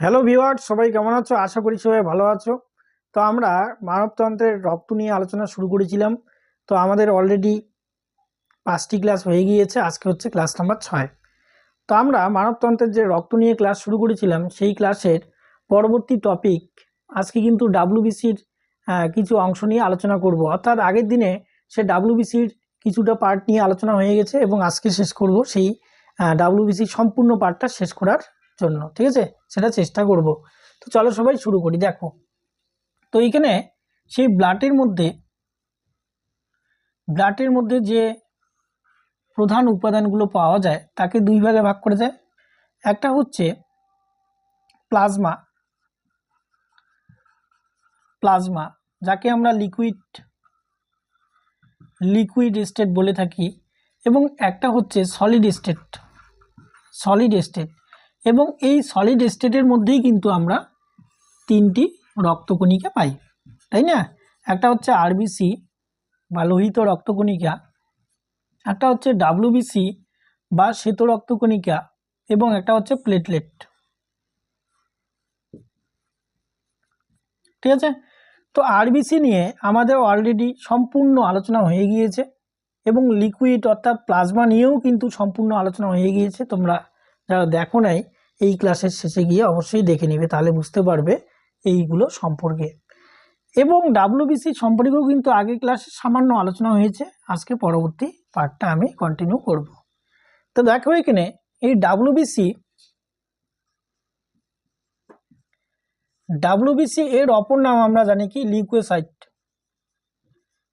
Hello ভিওয়ার সবাই কেমন আছো? আশা করি সবাই ভালো আছো। তো আমরা মানবতন্ত্রের রক্ত নিয়ে আলোচনা শুরু করেছিলাম। তো আমাদের অলরেডি পাঁচটি ক্লাস হয়ে গিয়েছে। আজকে হচ্ছে ক্লাস নাম্বার ছয়। তো আমরা মানবতন্ত্রের যে রক্ত নিয়ে ক্লাস শুরু করেছিলাম, সেই ক্লাসের পরবর্তী টপিক আজকে কিন্তু ডাব্লিউবিসির কিছু অংশ নিয়ে আলোচনা করব। অর্থাৎ আগের দিনে সে ডাব্লিউবিসির কিছুটা পার্ট নিয়ে আলোচনা হয়ে গেছে এবং আজকে শেষ করব সেই ডাব্লিউবিসির সম্পূর্ণ পার্টটা শেষ করার জন্য, ঠিক আছে? সেটা চেষ্টা করব। তো চলো সবাই শুরু করি, দেখো। তো এইখানে সেই ব্লাডের মধ্যে ব্লাডের মধ্যে যে প্রধান উপাদানগুলো পাওয়া যায়, তাকে দুই ভাগে ভাগ করে যায়। একটা হচ্ছে প্লাজমা। প্লাজমা, যাকে আমরা লিকুইড লিকুইড স্টেট বলে থাকি, এবং একটা হচ্ছে সলিড স্টেট। Solid state. এবং এই সলিড স্টেটের মধ্যেই কিন্তু আমরা তিনটি রক্তকণিকা পাই, তাই না? একটা হচ্ছে আরবিসি বা লোহিত রক্তকণিকা, একটা হচ্ছে ডাব্লুবিসি বা শ্বেত রক্তকণিকা এবং একটা হচ্ছে প্লেটলেট ঠিক আছে? তো আরবিসি নিয়ে আমাদের অলরেডি সম্পূর্ণ আলোচনা হয়ে গিয়েছে এবং লিকুইড অর্থাৎ প্লাজমা নিয়েও কিন্তু সম্পূর্ণ আলোচনা হয়ে গিয়েছে, তোমরা যারা দেখো নাই, এই ক্লাসের শেষে গিয়ে অবশ্যই দেখে নিবে, তাহলে বুঝতে পারবে এইগুলো সম্পর্কে। এবং ডাব্লিউবিসি সম্পর্কেও কিন্তু আগে ক্লাসে সামান্য আলোচনা হয়েছে, আজকে পরবর্তী পার্টটা আমি কন্টিনিউ করব। তো দেখো এখানে, এই ডাব্লিউবিসি ডাব্লিউবিসি এর অপর নাম আমরা জানি কি? লিউকোসাইট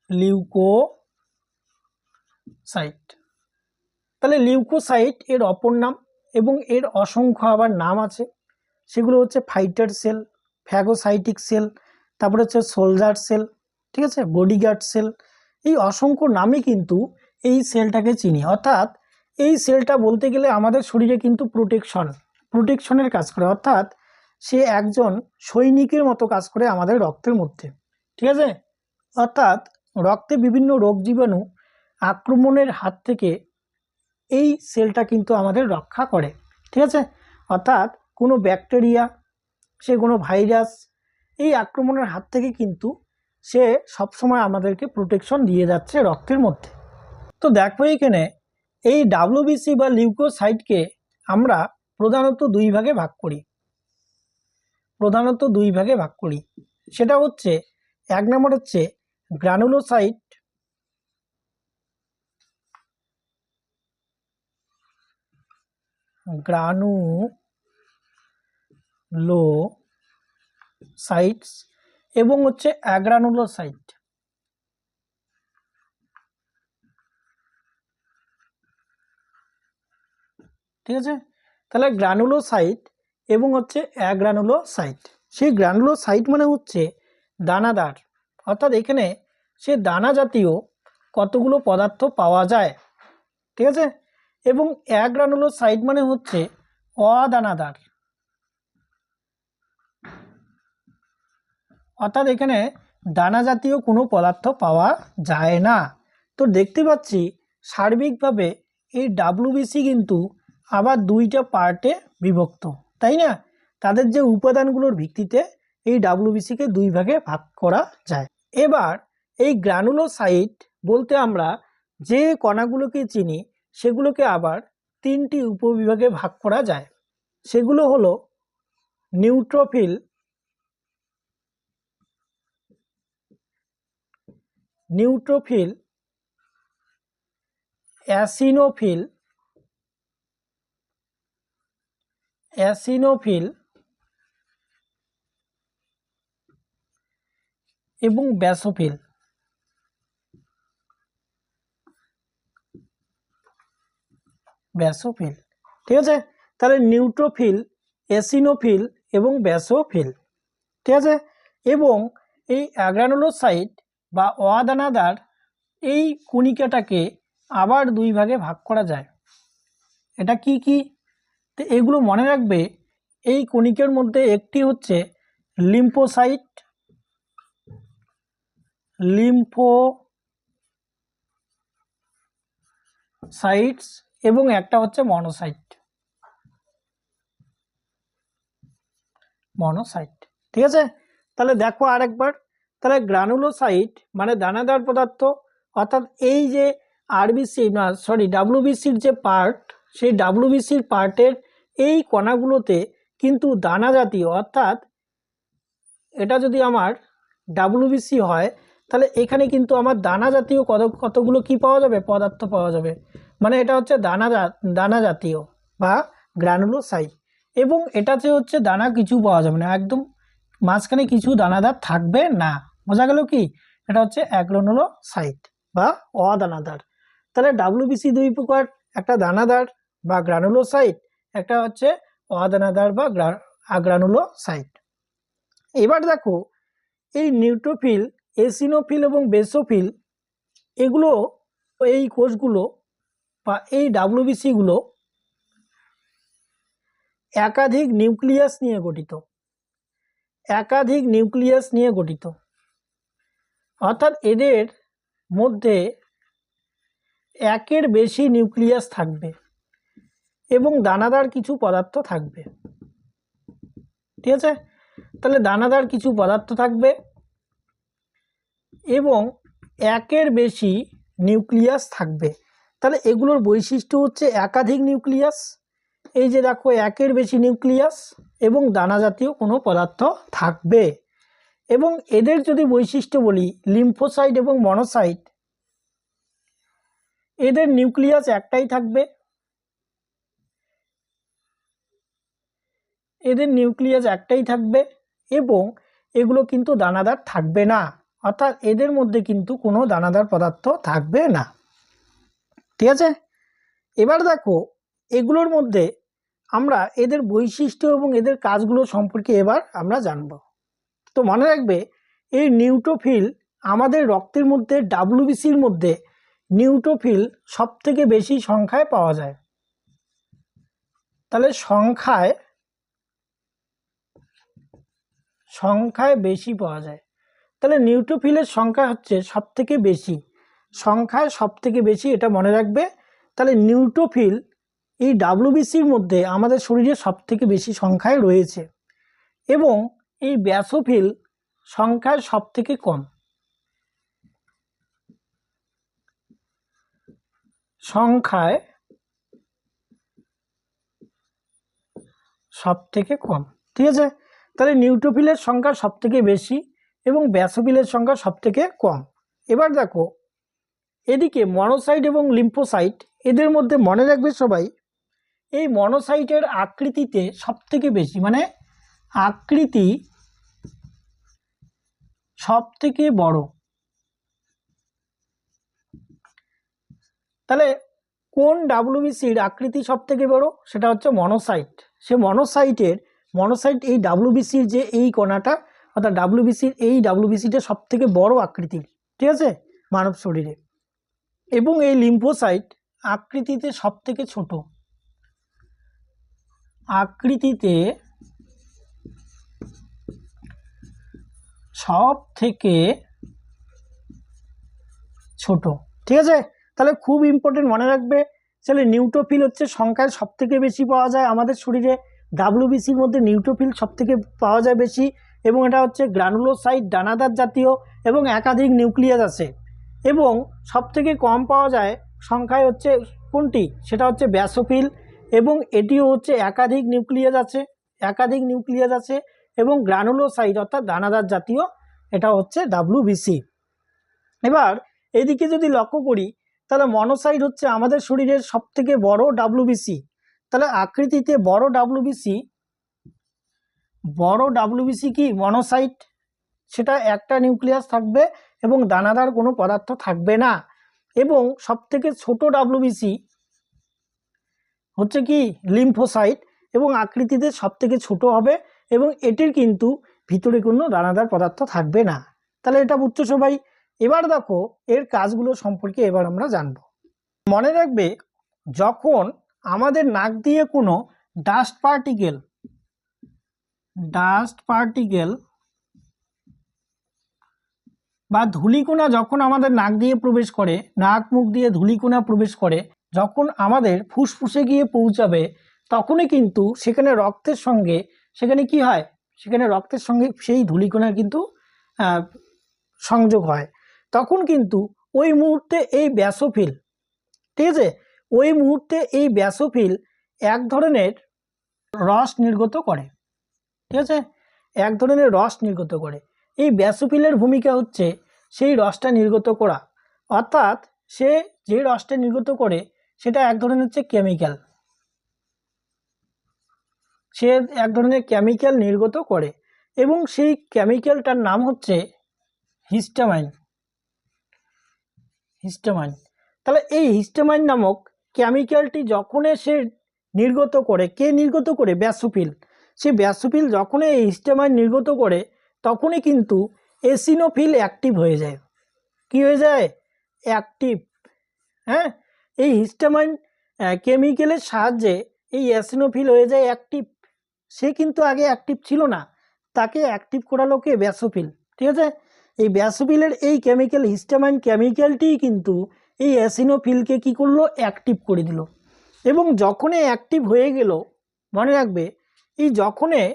লিউকোসাইট তাহলে লিউকোসাইট এর অপর নাম এবং এর অসংখ্য আবার নাম আছে। সেগুলো হচ্ছে ফাইটার সেল ফ্যাগোসাইটিক সেল তারপরে হচ্ছে সোলজার সেল ঠিক আছে? বডিগার্ড সেল এই অসংখ্য নামে কিন্তু এই সেলটাকে চিনি। অর্থাৎ এই সেলটা বলতে গেলে আমাদের শরীরে কিন্তু প্রোটেকশন প্রোটেকশনের কাজ করে। অর্থাৎ সে একজন সৈনিকের মতো কাজ করে আমাদের রক্তের মধ্যে। ঠিক আছে? অর্থাৎ রক্তে বিভিন্ন রোগ জীবাণু আক্রমণের হাত থেকে এই সেলটা কিন্তু আমাদের রক্ষা করে, ঠিক আছে? অর্থাৎ কোনো ব্যাকটেরিয়া, সে কোনো ভাইরাস, এই আক্রমণের হাত থেকে কিন্তু সে সবসময় আমাদেরকে প্রোটেকশন দিয়ে যাচ্ছে রক্তের মধ্যে। তো দেখো এখানে, এই ডাব্লিউবিসি বা লিউকোসাইটকে আমরা প্রধানত দুই ভাগে ভাগ করি। প্রধানত দুই ভাগে ভাগ করি। সেটা হচ্ছে, এক নম্বর হচ্ছে গ্রানুলোসাইট গ্রানু লো সাইটস এবং হচ্ছে অ্যাগ্রানুলোসাইট। ঠিক আছে? তাহলে গ্রানুলোসাইট এবং হচ্ছে অ্যাগ্রানুলোসাইট। সেই গ্রানুলোসাইট মানে হচ্ছে দানাদার। অর্থাৎ এখানে সে দানা জাতীয় কতগুলো পদার্থ পাওয়া যায়। ঠিক আছে? এবং অ্যাগ্রানুলোসাইট মানে হচ্ছে অদানাদার অর্থাৎ এখানে দানা জাতীয় কোনো পদার্থ পাওয়া যায় না। তো দেখতে পাচ্ছি সার্বিকভাবে এই ডাব্লিউবিসি কিন্তু আবার দুইটা পার্টে বিভক্ত, তাই না? তাদের যে উপাদানগুলোর ভিত্তিতে এই ডাব্লিউবিসিকে দুই ভাগে ভাগ করা যায়। এবার এই গ্রানুলোসাইট বলতে আমরা যে কণাগুলোকে চিনি সেগুলোকে আবার তিনটি উপবিভাগে ভাগ করা যায়। সেগুলো হলো নিউট্রোফিল নিউট্রোফিল, অ্যাসিনোফিল অ্যাসিনোফিল এবং ব্যাসোফিল। ব্যাসোফিল। ঠিক আছে? তাহলে নিউট্রোফিল, এসিনোফিল এবং ব্যাসোফিল। ঠিক আছে? এবং এই অ্যাগ্রানুলোসাইট বা অদানাদার এই কণিকাটাকে আবার দুই ভাগে ভাগ করা যায়। এটা কি কি? তো এগুলো মনে রাখবে, এই কণিকের মধ্যে একটি হচ্ছে লিম্ফোসাইট লিম্ফো সাইটস এবং একটা হচ্ছে মনোসাইট মনোসাইট ঠিক আছে? তাহলে দেখো আরেকবার। তাহলে গ্রানুলোসাইট মানে দানাদার পদার্থ, অর্থাৎ এই যে আরবিসি না সরি ডাব্লিউবিসির যে পার্ট সেই ডাব্লিউবিসির পার্টের এই কণাগুলোতে কিন্তু দানা জাতীয়, অর্থাৎ এটা যদি আমার ডাব্লিউবিসি হয়, তাহলে এখানে কিন্তু আমার দানা জাতীয় কত, কতগুলো কি পাওয়া যাবে? পদার্থ পাওয়া যাবে। মানে এটা হচ্ছে দানা দানা জাতীয় বা গ্রানুলোসাইট এবং এটাতে হচ্ছে দানা কিছু পাওয়া যাবে না, একদম মাঝখানে কিছু দানাদার থাকবে না। বোঝা গেল কি? এটা হচ্ছে অ্যাগ্রোনোলোসাইট বা অদানাদার। তাহলে ডাব্লিউবিসি দুই প্রকার, একটা দানাদার বা গ্রানুলোসাইট একটা হচ্ছে অদানাদার বা আগ্রানুলোসাইট এবার দেখো, এই নিউট্রোফিল এসিনোফিল এবং বেসোফিল এগুলো, এই কোষগুলো বা এই ডাব্লিউবিসিগুলো একাধিক নিউক্লিয়াস নিয়ে গঠিত। একাধিক নিউক্লিয়াস নিয়ে গঠিত। অর্থাৎ এদের মধ্যে একের বেশি নিউক্লিয়াস থাকবে এবং দানাদার কিছু পদার্থ থাকবে। ঠিক আছে? তাহলে দানাদার কিছু পদার্থ থাকবে এবং একের বেশি নিউক্লিয়াস থাকবে। তাহলে এগুলোর বৈশিষ্ট্য হচ্ছে একাধিক নিউক্লিয়াস, এই যে দেখো একের বেশি নিউক্লিয়াস এবং দানা জাতীয় কোনো পদার্থ থাকবে। এবং এদের যদি বৈশিষ্ট্য বলি, লিম্ফোসাইট এবং মনোসাইট, এদের নিউক্লিয়াস একটাই থাকবে। এদের নিউক্লিয়াস একটাই থাকবে এবং এগুলো কিন্তু দানাদার থাকবে না, অর্থাৎ এদের মধ্যে কিন্তু কোনো দানাদার পদার্থ থাকবে না। ঠিক আছে? এবার দেখো, এগুলোর মধ্যে আমরা এদের বৈশিষ্ট্য এবং এদের কাজগুলো সম্পর্কে এবার আমরা জানব। তো মনে রাখবে, এই নিউট্রোফিল আমাদের রক্তের মধ্যে ডাব্লিউবিসির মধ্যে নিউট্রোফিল সব থেকে বেশি সংখ্যায় পাওয়া যায়। তাহলে সংখ্যায় সংখ্যায় বেশি পাওয়া যায়। তাহলে নিউট্রোফিলের সংখ্যা হচ্ছে সব থেকে বেশি। সংখ্যায় সব থেকে বেশি এটা মনে রাখবে। তাহলে নিউট্রোফিল এই ডাব্লিউবিসির মধ্যে আমাদের শরীরে সব থেকে বেশি সংখ্যায় রয়েছে এবং এই ব্যাসোফিল সংখ্যায় সব থেকে কম। সংখ্যায় সব থেকে কম, ঠিক আছে? তাহলে নিউট্রোফিলের সংখ্যা সব থেকে বেশি এবং ব্যাসোফিলের সংখ্যা সব থেকে কম। এবার দেখো এদিকে মনোসাইট এবং লিম্ফোসাইট, এদের মধ্যে মনে রাখবে সবাই, এই মনোসাইটের আকৃতিতে সব থেকে বেশি মানে আকৃতি সব থেকে বড়। তাহলে কোন ডাব্লিউবিসির আকৃতি সব থেকে বড়? সেটা হচ্ছে মনোসাইট। সে মনোসাইটের, মনোসাইট এই ডাব্লিউবিসির যে এই কণাটা, অর্থাৎ ডাব্লিউবিসির এই ডাব্লিউবিসিটা সব থেকে বড় আকৃতির, ঠিক আছে? মানব শরীরে। এবং এই লিম্ফোসাইট আকৃতিতে সব থেকে ছোট। আকৃতিতে সব থেকে ছোট। ঠিক আছে? তাহলে খুব ইম্পর্টেন্ট মনে রাখবে, তাহলে নিউট্রোফিল হচ্ছে সংখ্যায় সব থেকে বেশি পাওয়া যায় আমাদের শরীরে। ডাব্লিউবিসির মধ্যে নিউট্রোফিল সব থেকে পাওয়া যায় বেশি এবং এটা হচ্ছে গ্রানুলোসাইট দানাদার জাতীয় এবং একাধিক নিউক্লিয়াস আছে। এবং সব থেকে কম পাওয়া যায় সংখ্যায় হচ্ছে কোনটি? সেটা হচ্ছে ব্যাসোফিল এবং এটিও হচ্ছে একাধিক নিউক্লিয়াস আছে, একাধিক নিউক্লিয়াস আছে এবং গ্রানুলোসাইট অর্থাৎ দানাদার জাতীয়, এটা হচ্ছে ডাব্লিউবিসি। এবার এদিকে যদি লক্ষ্য করি, তাহলে মনোসাইট হচ্ছে আমাদের শরীরের সব থেকে বড় ডাব্লিউবিসি। তাহলে আকৃতিতে বড় ডাব্লিউবিসি বড় ডাব্লিউবিসি কি? মনোসাইট। সেটা একটা নিউক্লিয়াস থাকবে এবং দানাদার কোনো পদার্থ থাকবে না। এবং সব থেকে ছোট ডাব্লিউবিসি হচ্ছে কি? লিম্ফোসাইট এবং আকৃতিতে সব থেকে ছোট হবে এবং এটির কিন্তু ভিতরে কোনো দানাদার পদার্থ থাকবে না। তাহলে এটা বুঝছ সবাই? এবার দেখো, এর কাজগুলো সম্পর্কে এবার আমরা জানব। মনে রাখবে, যখন আমাদের নাক দিয়ে কোনো ডাস্ট পার্টিকেল ডাস্ট পার্টিকেল বা ধূলিকণা যখন আমাদের নাক দিয়ে প্রবেশ করে, নাক মুখ দিয়ে ধূলিকণা প্রবেশ করে, যখন আমাদের ফুসফুসে গিয়ে পৌঁছাবে, তখনই কিন্তু সেখানে রক্তের সঙ্গে, সেখানে কি হয়? সেখানে রক্তের সঙ্গে সেই ধূলিকণার কিন্তু সংযোগ হয়। তখন কিন্তু ওই মুহূর্তে এই ব্যাসোফিল, ঠিক আছে? ওই মুহূর্তে এই ব্যাসোফিল এক ধরনের রস নির্গত করে, ঠিক আছে? এক ধরনের রস নির্গত করে। এই ব্যাসোফিলের ভূমিকা হচ্ছে সেই রসটা নির্গত করা। অর্থাৎ সে যে রসটা নির্গত করে, সেটা এক ধরনের হচ্ছে কেমিক্যাল সে এক ধরনের কেমিক্যাল নির্গত করে এবং সেই কেমিক্যালটার নাম হচ্ছে হিস্টামাইন হিস্টামাইন তাহলে এই হিস্টামাইন নামক কেমিক্যালটি যখনই সে নির্গত করে, কে নির্গত করে? ব্যাসোফিল সে ব্যাসোফিল যখনই এই হিস্টামাইন নির্গত করে তখনই কিন্তু এসিনোফিল অ্যাক্টিভ হয়ে যায়। কি হয়ে যায়? অ্যাক্টিভ হ্যাঁ? এই হিস্টামাইন কেমিক্যালের সাহায্যে এই অ্যাসিনোফিল হয়ে যায় অ্যাক্টিভ সে কিন্তু আগে অ্যাক্টিভ ছিল না। তাকে অ্যাক্টিভ করালো কে? ব্যাসোফিল ঠিক আছে? এই ব্যাসোফিলের এই কেমিক্যাল হিস্টামাইন কেমিক্যালটিই কিন্তু এই অ্যাসিনোফিলকে কি করল? অ্যাক্টিভ করে দিল। এবং যখনই অ্যাক্টিভ হয়ে গেল, মনে রাখবে, এই যখনই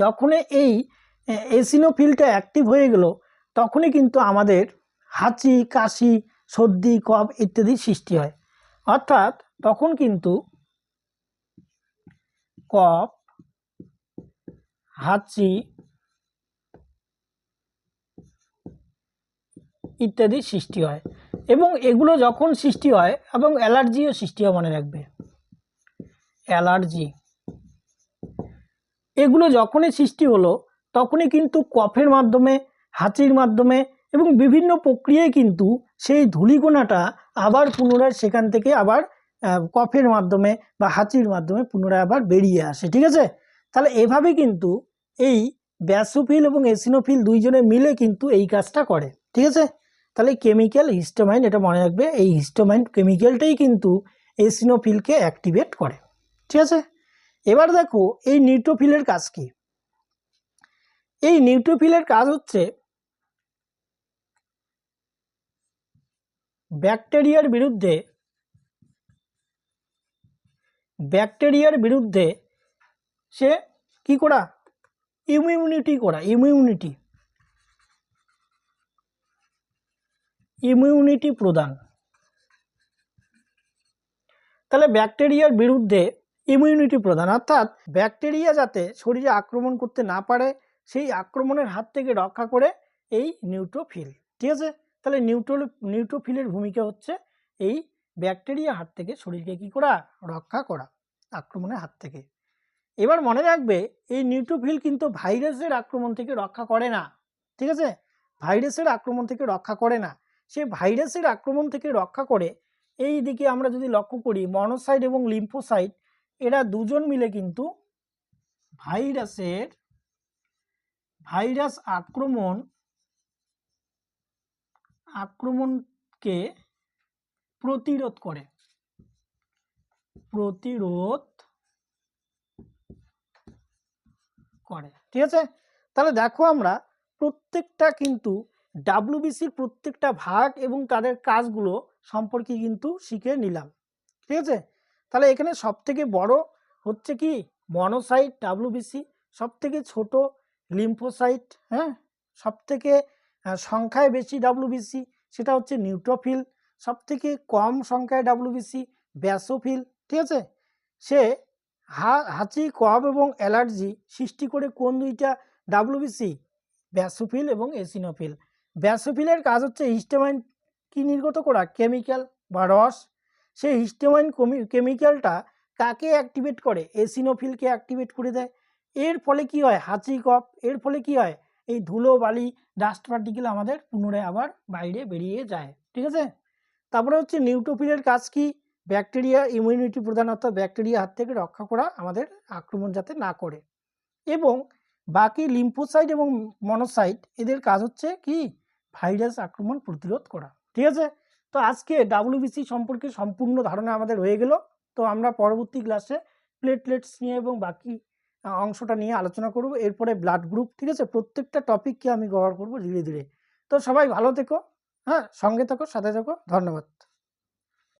যখনই এই এসিনোফিলটা অ্যাক্টিভ হয়ে গেল, তখনই কিন্তু আমাদের হাঁচি, কাশি, সর্দি, কফ ইত্যাদি সৃষ্টি হয়। অর্থাৎ তখন কিন্তু কফ, হাঁচি ইত্যাদি সৃষ্টি হয় এবং এগুলো যখন সৃষ্টি হয় এবং অ্যালার্জিও সৃষ্টি হয় মনে রাখবে। অ্যালার্জি। এগুলো যখনই সৃষ্টি হলো তখনই কিন্তু কফের মাধ্যমে, হাঁচির মাধ্যমে এবং বিভিন্ন প্রক্রিয়ায় কিন্তু সেই ধূলিকণাটা আবার পুনরায় সেখান থেকে আবার কফের মাধ্যমে বা হাঁচির মাধ্যমে পুনরায় আবার বেরিয়ে আসে, ঠিক আছে? তাহলে এভাবে কিন্তু এই ব্যাসোফিল এবং এসিনোফিল দুইজনে মিলে কিন্তু এই কাজটা করে, ঠিক আছে? তাহলে কেমিক্যাল হিস্টোমাইন, এটা মনে রাখবে, এই হিস্টোমাইন কেমিক্যালটাই কিন্তু এসিনোফিলকে অ্যাক্টিভেট করে, ঠিক আছে? এবার দেখো, এই নিউট্রোফিলের কাজ কি? এই নিউট্রোফিলের কাজ হচ্ছে ব্যাকটেরিয়ার বিরুদ্ধে ব্যাকটেরিয়ার বিরুদ্ধে সে কি করা? ইমিউনিটি করা ইমিউনিটি ইমিউনিটি প্রদান। তাহলে ব্যাকটেরিয়ার বিরুদ্ধে ইমিউনিটি প্রদান। অর্থাৎ ব্যাকটেরিয়া যাতে শরীরে আক্রমণ করতে না পারে সেই আক্রমণের হাত থেকে রক্ষা করে এই নিউট্রোফিল ঠিক আছে? তাহলে নিউট্রো নিউট্রোফিলের ভূমিকা হচ্ছে এই ব্যাকটেরিয়া হাত থেকে শরীরকে কি করা? রক্ষা করা আক্রমণের হাত থেকে। এবার মনে রাখবে, এই নিউট্রোফিল কিন্তু ভাইরাসের আক্রমণ থেকে রক্ষা করে না। ঠিক আছে? ভাইরাসের আক্রমণ থেকে রক্ষা করে না। সে ভাইরাসের আক্রমণ থেকে রক্ষা করে এই দিকে আমরা যদি লক্ষ্য করি মনোসাইড এবং লিম্ফোসাইট এরা দুজন মিলে কিন্তু ভাইরাসের ভাইরাস আক্রমণ, আক্রমণকে প্রতিরোধ করে। প্রতিরোধ করে। ঠিক আছে? তাহলে দেখো আমরা প্রত্যেকটা কিন্তু ডাব্লিউবিসির প্রত্যেকটা ভাগ এবং তাদের কাজগুলো সম্পর্কে কিন্তু শিখে নিলাম। ঠিক আছে? তাহলে এখানে সব থেকে বড় হচ্ছে কি? মনোসাইট ডাব্লিউবিসি সব থেকে ছোট লিম্ফোসাইট হ্যাঁ? সব থেকে আহ, সংখ্যায় বেশি ডাব্লিউবিসি সেটা হচ্ছে নিউট্রোফিল সব থেকে কম সংখ্যায় ডাব্লিউবিসি ব্যাসোফিল ঠিক আছে? সে হাঁচি কফ এবং অ্যালার্জি সৃষ্টি করে কোন দুইটা ডাব্লিউবিসি ব্যাসোফিল এবং এসিনোফিল ব্যাসোফিলের কাজ হচ্ছে হিস্টামাইন কি নির্গত করা? কেমিক্যাল বা রস। সেই হিস্টামাইন কেমিক্যালটা কাকে অ্যাক্টিভেট করে? এসিনোফিলকে অ্যাক্টিভেট করে দেয়? এর ফলে কি হয়? হাঁচি কফ। এর ফলে কি হয়? এই ধুলো, বালি ডাস্ট পার্টিকেল আমাদের পুনরায় আবার বাইরে বেরিয়ে যায়। ঠিক আছে? তারপরে হচ্ছে নিউট্রোফিলের কাজ কি? ব্যাকটেরিয়া ইমিউনিটি প্রদান অর্থাৎ ব্যাকটেরিয়া হাত থেকে রক্ষা করা আমাদের আক্রমণ যাতে না করে। এবং বাকি লিম্ফোসাইট এবং মনোসাইট এদের কাজ হচ্ছে কি? ভাইরাস আক্রমণ প্রতিরোধ করা। ঠিক আছে? তো আজকে ডাব্লিউবিসি সম্পর্কে সম্পূর্ণ ধারণা আমাদের হয়ে গেল। তো আমরা পরবর্তী ক্লাসে প্লেটলেটস নিয়ে এবং বাকি অংশটা নিয়ে আলোচনা করব। এরপরে ব্লাড গ্রুপ ঠিক আছে? প্রত্যেকটা টপিককে আমি কভার করব ধীরে ধীরে। তো সবাই ভালো থেকো হ্যাঁ? সঙ্গে থেকো, সাথে থেকো। ধন্যবাদ।